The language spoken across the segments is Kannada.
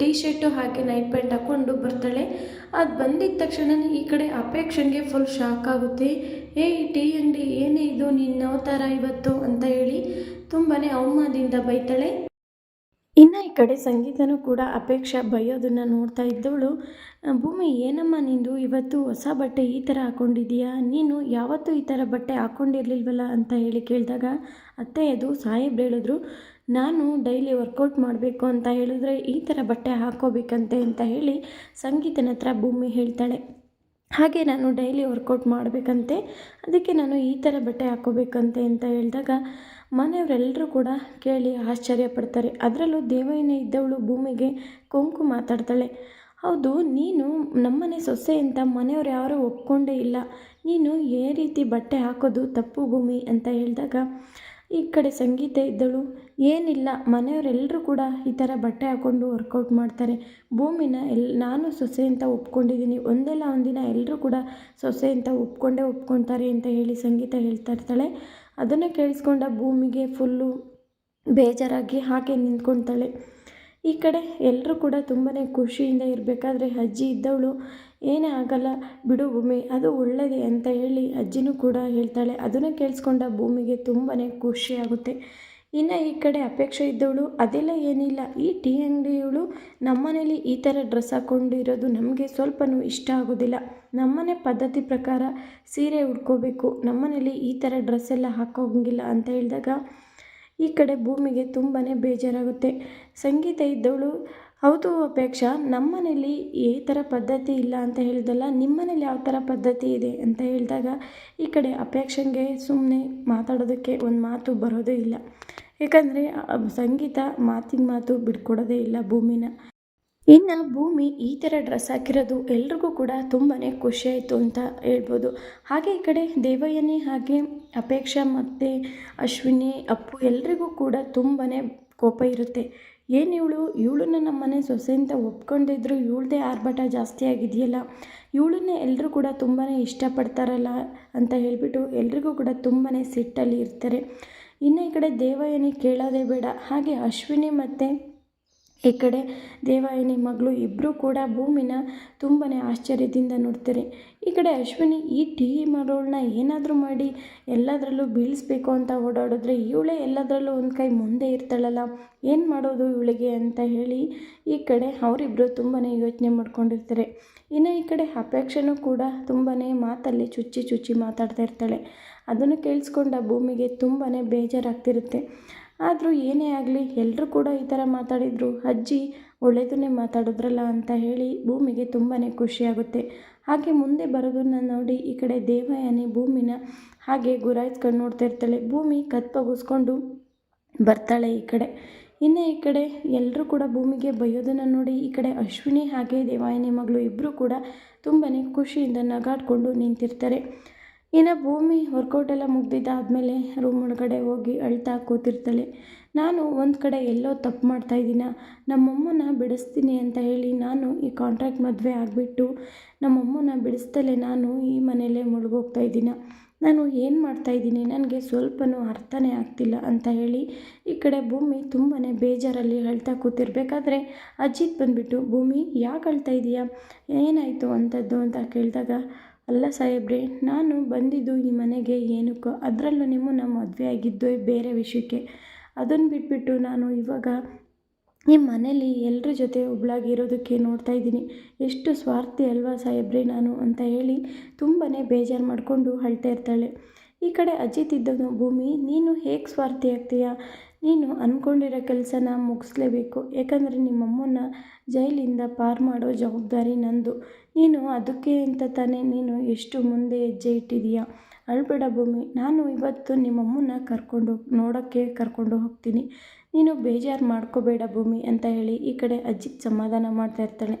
ಟೀ ಶರ್ಟು ಹಾಕಿ ನೈಟ್ ಪ್ಯಾಂಟ್ ಹಾಕ್ಕೊಂಡು ಬರ್ತಾಳೆ. ಅದು ಬಂದಿದ್ದ ತಕ್ಷಣ ಈ ಕಡೆ ಅಪೇಕ್ಷನ್ಗೆ ಫುಲ್ ಶಾಕ್ ಆಗುತ್ತೆ. ಏ ಟೀ ಅಂಗಡಿ ಏನೇ ಇದು ನಿನ್ನ ಅವತಾರ ಇವತ್ತು? ಅಂತ ಹೇಳಿ ತುಂಬಾ ಅವಮಾನದಿಂದ ಬೈತಾಳೆ. ಇನ್ನು ಈ ಕಡೆ ಸಂಗೀತನೂ ಕೂಡ ಅಪೇಕ್ಷೆ ಬೈಯೋದನ್ನು ನೋಡ್ತಾ ಇದ್ದವಳು. ಭೂಮಿ, ಏನಮ್ಮ ನಿಂದು? ಇವತ್ತು ಹೊಸ ಬಟ್ಟೆ ಈ ಥರ ಹಾಕ್ಕೊಂಡಿದೀಯಾ ನೀನು ಯಾವತ್ತೂ ಈ ಥರ ಬಟ್ಟೆ ಹಾಕ್ಕೊಂಡಿರ್ಲಿಲ್ವಲ್ಲ ಅಂತ ಹೇಳಿ ಕೇಳಿದಾಗ, ಅತ್ತೆ, ಅದು ಸಾಹೇಬ್ರು ಹೇಳಿದ್ರು. ನಾನು ಡೈಲಿ ವರ್ಕೌಟ್ ಮಾಡಬೇಕು ಅಂತ ಹೇಳಿದ್ರೆ ಈ ಥರ ಬಟ್ಟೆ ಹಾಕೋಬೇಕಂತೆ ಅಂತ ಹೇಳಿ ಸಂಗೀತನ ಹತ್ರ ಭೂಮಿ ಹೇಳ್ತಾಳೆ. ಹಾಗೆ ನಾನು ಡೈಲಿ ವರ್ಕೌಟ್ ಮಾಡಬೇಕಂತೆ, ಅದಕ್ಕೆ ನಾನು ಈ ಥರ ಬಟ್ಟೆ ಹಾಕೋಬೇಕಂತೆ ಅಂತ ಹೇಳಿದಾಗ ಮನೆಯವರೆಲ್ಲರೂ ಕೂಡ ಕೇಳಿ ಆಶ್ಚರ್ಯ ಪಡ್ತಾರೆ. ಅದರಲ್ಲೂ ದೇವಯ್ಯನೇ ಇದ್ದವಳು ಭೂಮಿಗೆ ಕೊಂಕು ಮಾತಾಡ್ತಾಳೆ. ಹೌದು, ನೀನು ನಮ್ಮನೆ ಸೊಸೆ ಅಂತ ಮನೆಯವ್ರು ಯಾರೂ ಒಪ್ಕೊಂಡೇ ಇಲ್ಲ. ನೀನು ಏ ರೀತಿ ಬಟ್ಟೆ ಹಾಕೋದು ತಪ್ಪು ಭೂಮಿ ಅಂತ ಹೇಳಿದಾಗ ಈ ಕಡೆ ಸಂಗೀತ ಇದ್ದಳು. ಏನಿಲ್ಲ, ಮನೆಯವರೆಲ್ಲರೂ ಕೂಡ ಈ ಥರ ಬಟ್ಟೆ ಹಾಕ್ಕೊಂಡು ವರ್ಕೌಟ್ ಮಾಡ್ತಾರೆ. ಭೂಮಿನ ಎಲ್, ನಾನು ಸೊಸೆ ಅಂತ ಒಪ್ಕೊಂಡಿದ್ದೀನಿ. ಒಂದಲ್ಲ ಒಂದಿನ ಎಲ್ಲರೂ ಕೂಡ ಸೊಸೆ ಅಂತ ಒಪ್ಕೊಂಡೇ ಒಪ್ಕೊತಾರೆ ಅಂತ ಹೇಳಿ ಸಂಗೀತ ಹೇಳ್ತಾ ಇರ್ತಾಳೆ. ಅದನ್ನು ಕೇಳಿಸ್ಕೊಂಡ ಭೂಮಿಗೆ ಫುಲ್ಲು ಬೇಜಾರಾಗಿ ಹಾಗೆ ನಿಂತ್ಕೊಳ್ತಾಳೆ ಈ ಕಡೆ ಎಲ್ಲರೂ ಕೂಡ ತುಂಬಾ ಖುಷಿಯಿಂದ ಇರಬೇಕಾದ್ರೆ ಅಜ್ಜಿ ಇದ್ದವಳು, ಏನೇ ಆಗಲ್ಲ ಬಿಡು ಭೂಮಿ, ಅದು ಒಳ್ಳೆಯದೇ ಅಂತ ಹೇಳಿ ಅಜ್ಜಿನೂ ಕೂಡ ಹೇಳ್ತಾಳೆ. ಅದನ್ನು ಕೇಳಿಸ್ಕೊಂಡ ಭೂಮಿಗೆ ತುಂಬಾ ಖುಷಿಯಾಗುತ್ತೆ ಇನ್ನು ಈ ಕಡೆ ಅಪೇಕ್ಷೆ ಇದ್ದವಳು, ಅದೆಲ್ಲ ಏನಿಲ್ಲ. ಈ ಟೀ ಅಂಗಡಿಯವಳು ನಮ್ಮನೇಲಿ ಈ ಥರ ಡ್ರೆಸ್ ಹಾಕ್ಕೊಂಡಿರೋದು ನಮಗೆ ಸ್ವಲ್ಪನೂ ಇಷ್ಟ ಆಗೋದಿಲ್ಲ. ನಮ್ಮನೆ ಪದ್ಧತಿ ಪ್ರಕಾರ ಸೀರೆ ಉಟ್ಕೋಬೇಕು ನಮ್ಮನೇಲಿ ಈ ಥರ ಡ್ರೆಸ್ ಎಲ್ಲ ಹಾಕೋಂಗಿಲ್ಲ ಅಂತ ಹೇಳಿದಾಗ ಈ ಕಡೆ ಭೂಮಿಗೆ ತುಂಬಾ ಬೇಜಾರಾಗುತ್ತೆ. ಸಂಗೀತ ಇದ್ದವಳು, ಹೌದು ಅಪೇಕ್ಷಾ, ನಮ್ಮನೇಲಿ ಈ ಥರ ಪದ್ಧತಿ ಇಲ್ಲ ಅಂತ ಹೇಳಿದಲ್ಲ, ನಿಮ್ಮನೇಲಿ ಯಾವ ಥರ ಪದ್ಧತಿ ಇದೆ? ಅಂತ ಹೇಳಿದಾಗ, ಈ ಕಡೆ ಅಪೇಕ್ಷಂಗೆ ಸುಮ್ಮನೆ ಮಾತಾಡೋದಕ್ಕೆ ಒಂದು ಮಾತು ಬರೋದೇ ಇಲ್ಲ. ಏಕೆಂದರೆ ಸಂಗೀತ ಮಾತಿನ ಮಾತು ಬಿಟ್ಕೊಡೋದೇ ಇಲ್ಲ ಭೂಮಿನ. ಇನ್ನು ಭೂಮಿ ಈ ಥರ ಡ್ರೆಸ್ ಹಾಕಿರೋದು ಎಲ್ರಿಗೂ ಕೂಡ ತುಂಬಾ ಖುಷಿಯಾಯಿತು ಅಂತ ಹೇಳ್ಬೋದು. ಹಾಗೆ ಈ ಕಡೆ ದೇವಯ್ಯನೇ ಹಾಗೆ ಅಪೇಕ್ಷಾ ಮತ್ತು ಅಶ್ವಿನಿ, ಅಪ್ಪು ಎಲ್ರಿಗೂ ಕೂಡ ತುಂಬಾ ಕೋಪ ಇರುತ್ತೆ. ಏನು ಇವಳು? ಇವಳನ್ನ ನಮ್ಮ ಮನೆ ಸೊಸೆಯಿಂದ ಒಪ್ಕೊಂಡಿದ್ರು ಇವಳದೇ ಆರ್ಭಟ ಜಾಸ್ತಿ ಆಗಿದೆಯಲ್ಲ. ಇವಳನ್ನ ಎಲ್ಲರೂ ಕೂಡ ತುಂಬಾ ಇಷ್ಟಪಡ್ತಾರಲ್ಲ ಅಂತ ಹೇಳಿಬಿಟ್ಟು ಎಲ್ರಿಗೂ ಕೂಡ ತುಂಬಾ ಸಿಟ್ಟಲ್ಲಿ ಇರ್ತಾರೆ. ಇನ್ನು ಈ ಕಡೆ ದೇವಯ್ಯನಿ ಕೇಳೋದೇ ಬೇಡ. ಹಾಗೆ ಅಶ್ವಿನಿ ಮತ್ತು ಈ ಕಡೆ ದೇವಾಯನಿ ಮಗಳು ಇಬ್ಬರೂ ಕೂಡ ಭೂಮಿನ ತುಂಬಾ ಆಶ್ಚರ್ಯದಿಂದ ನೋಡ್ತಾರೆ. ಈ ಕಡೆ ಅಶ್ವಿನಿ ಈ ಟೀ ಮರಳನ್ನ ಏನಾದರೂ ಮಾಡಿ ಎಲ್ಲದರಲ್ಲೂ ಬೀಳಿಸ್ಬೇಕು ಅಂತ ಓಡಾಡಿದ್ರೆ ಇವಳೇ ಎಲ್ಲದರಲ್ಲೂ ಒಂದು ಕೈ ಮುಂದೆ ಇರ್ತಾಳಲ್ಲ, ಏನು ಮಾಡೋದು ಇವಳಿಗೆ ಅಂತ ಹೇಳಿ ಈ ಕಡೆ ಅವರಿಬ್ಬರು ತುಂಬಾ ಯೋಚನೆ ಮಾಡ್ಕೊಂಡಿರ್ತಾರೆ. ಇನ್ನು ಈ ಕಡೆ ಅಪೇಕ್ಷೆನೂ ಕೂಡ ತುಂಬಾ ಮಾತಲ್ಲಿ ಚುಚ್ಚಿ ಚುಚ್ಚಿ ಮಾತಾಡ್ತಾ ಇರ್ತಾಳೆ. ಅದನ್ನು ಕೇಳಿಸ್ಕೊಂಡ ಭೂಮಿಗೆ ತುಂಬಾ ಬೇಜಾರಾಗ್ತಿರುತ್ತೆ. ಆದರೂ ಏನೇ ಆಗಲಿ ಎಲ್ಲರೂ ಕೂಡ ಈ ಥರ ಮಾತಾಡಿದರು. ಅಜ್ಜಿ ಒಳ್ಳೆಯದನ್ನೇ ಮಾತಾಡಿದ್ರಲ್ಲ ಅಂತ ಹೇಳಿ ಭೂಮಿಗೆ ತುಂಬಾ ಖುಷಿಯಾಗುತ್ತೆ ಹಾಗೆ ಮುಂದೆ ಬರೋದನ್ನು ನೋಡಿ ಈ ಕಡೆ ದೇವಯಾನಿ ಭೂಮಿನ ಹಾಗೆ ಗುರಾಯಿಸ್ಕೊಂಡು ನೋಡ್ತಾ ಇರ್ತಾಳೆ. ಭೂಮಿ ಕತ್ಪಗಿಸ್ಕೊಂಡು ಬರ್ತಾಳೆ ಈ ಕಡೆ. ಇನ್ನು ಈ ಕಡೆ ಎಲ್ಲರೂ ಕೂಡ ಭೂಮಿಗೆ ಬೈಯೋದನ್ನು ನೋಡಿ ಈ ಕಡೆ ಅಶ್ವಿನಿ ಹಾಗೆ ದೇವಾಯನಿ ಮಗಳು ಇಬ್ಬರೂ ಕೂಡ ತುಂಬಾ ಖುಷಿಯಿಂದ ನಗಾಡ್ಕೊಂಡು ನಿಂತಿರ್ತಾರೆ. ಇನ್ನು ಭೂಮಿ ವರ್ಕೌಟ್ ಎಲ್ಲ ಮುಗ್ದಿದ್ದಾದಮೇಲೆ ರೂಮ್ ಒಳಗಡೆ ಹೋಗಿ ಅಳ್ತಾ ಕೂತಿರ್ತಾಳೆ. ನಾನು ಒಂದು ಕಡೆ ಎಲ್ಲೋ ತಪ್ಪು ಮಾಡ್ತಾಯಿದ್ದೀನ ನಮ್ಮಮ್ಮನ ಬಿಡಿಸ್ತೀನಿ ಅಂತ ಹೇಳಿ ನಾನು ಈ ಕಾಂಟ್ರಾಕ್ಟ್ ಮದುವೆ ಆಗಿಬಿಟ್ಟು ನಮ್ಮಮ್ಮನ ಬಿಡಿಸ್ತಲೇ ನಾನು ಈ ಮನೆಯಲ್ಲೇ ಮುಳುಗೋಗ್ತಾ ಇದ್ದೀನ? ನಾನು ಏನು ಮಾಡ್ತಾಯಿದ್ದೀನಿ ನನಗೆ ಸ್ವಲ್ಪನೂ ಅರ್ಥನೇ ಆಗ್ತಿಲ್ಲ ಅಂತ ಹೇಳಿ ಈ ಕಡೆ ಭೂಮಿ ತುಂಬಾ ಬೇಜಾರಲ್ಲಿ ಅಳ್ತಾ ಕೂತಿರ್ಬೇಕಾದ್ರೆ ಅಜಿತ್ ಬಂದುಬಿಟ್ಟು, ಭೂಮಿ, ಯಾಕೆ ಅಳ್ತಾ ಇದೀಯಾ? ಏನಾಯಿತು ಅಂಥದ್ದು ಅಂತ ಕೇಳಿದಾಗ ಅಲ್ಲ ಸಾಹೇಬ್ರೆ, ನಾನು ಬಂದಿದ್ದು ಈ ಮನೆಗೆ ಏನಕ್ಕೋ, ಅದರಲ್ಲೂ ನಿಮ್ಮನ್ನು ಮದುವೆ ಆಗಿದ್ದು ಬೇರೆ ವಿಷಯಕ್ಕೆ. ಅದನ್ನು ಬಿಟ್ಬಿಟ್ಟು ನಾನು ಇವಾಗ ಈ ಮನೇಲಿ ಎಲ್ಲರ ಜೊತೆ ಒಬ್ಳಾಗಿರೋದಕ್ಕೆ ನೋಡ್ತಾ ಇದ್ದೀನಿ. ಎಷ್ಟು ಸ್ವಾರ್ಥಿ ಅಲ್ವಾ ಸಾಹೇಬ್ರೆ ನಾನು ಅಂತ ಹೇಳಿ ತುಂಬಾ ಬೇಜಾರು ಮಾಡಿಕೊಂಡು ಅಳ್ತಾ ಇರ್ತಾಳೆ. ಈ ಕಡೆ ಅಜಿತ್ ಇದ್ದವನು, ಭೂಮಿ, ನೀನು ಹೇಗೆ ಸ್ವಾರ್ಥಿ ಆಗ್ತೀಯ? ನೀನು ಅಂದ್ಕೊಂಡಿರೋ ಕೆಲಸನ ಮುಗಿಸ್ಲೇಬೇಕು. ಯಾಕಂದರೆ ನಿಮ್ಮಮ್ಮನ ಜೈಲಿಂದ ಪಾರು ಮಾಡೋ ಜವಾಬ್ದಾರಿ ನಂದು. ನೀನು ಅದಕ್ಕೆ ಅಂತ ತಾನೇ ನೀನು ಎಷ್ಟು ಮುಂದೆ ಹೆಜ್ಜೆ ಇಟ್ಟಿದೀಯ ಅಳ್ಬೇಡ ಭೂಮಿ, ನಾನು ಇವತ್ತು ನಿಮ್ಮಮ್ಮನ ಕರ್ಕೊಂಡು ನೋಡೋಕ್ಕೆ ಕರ್ಕೊಂಡು ಹೋಗ್ತೀನಿ. ನೀನು ಬೇಜಾರು ಮಾಡ್ಕೋಬೇಡ ಭೂಮಿ ಅಂತ ಹೇಳಿ ಈ ಕಡೆ ಅಜ್ಜಿ ಸಮಾಧಾನ ಮಾಡ್ತಾ ಇರ್ತಾಳೆ.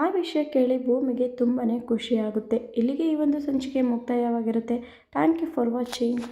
ಆ ವಿಷಯ ಕೇಳಿ ಭೂಮಿಗೆ ತುಂಬಾ ಖುಷಿಯಾಗುತ್ತೆ. ಇಲ್ಲಿಗೆ ಈ ಒಂದು ಸಂಚಿಕೆ ಮುಕ್ತಾಯವಾಗಿರುತ್ತೆ. Thank you for watching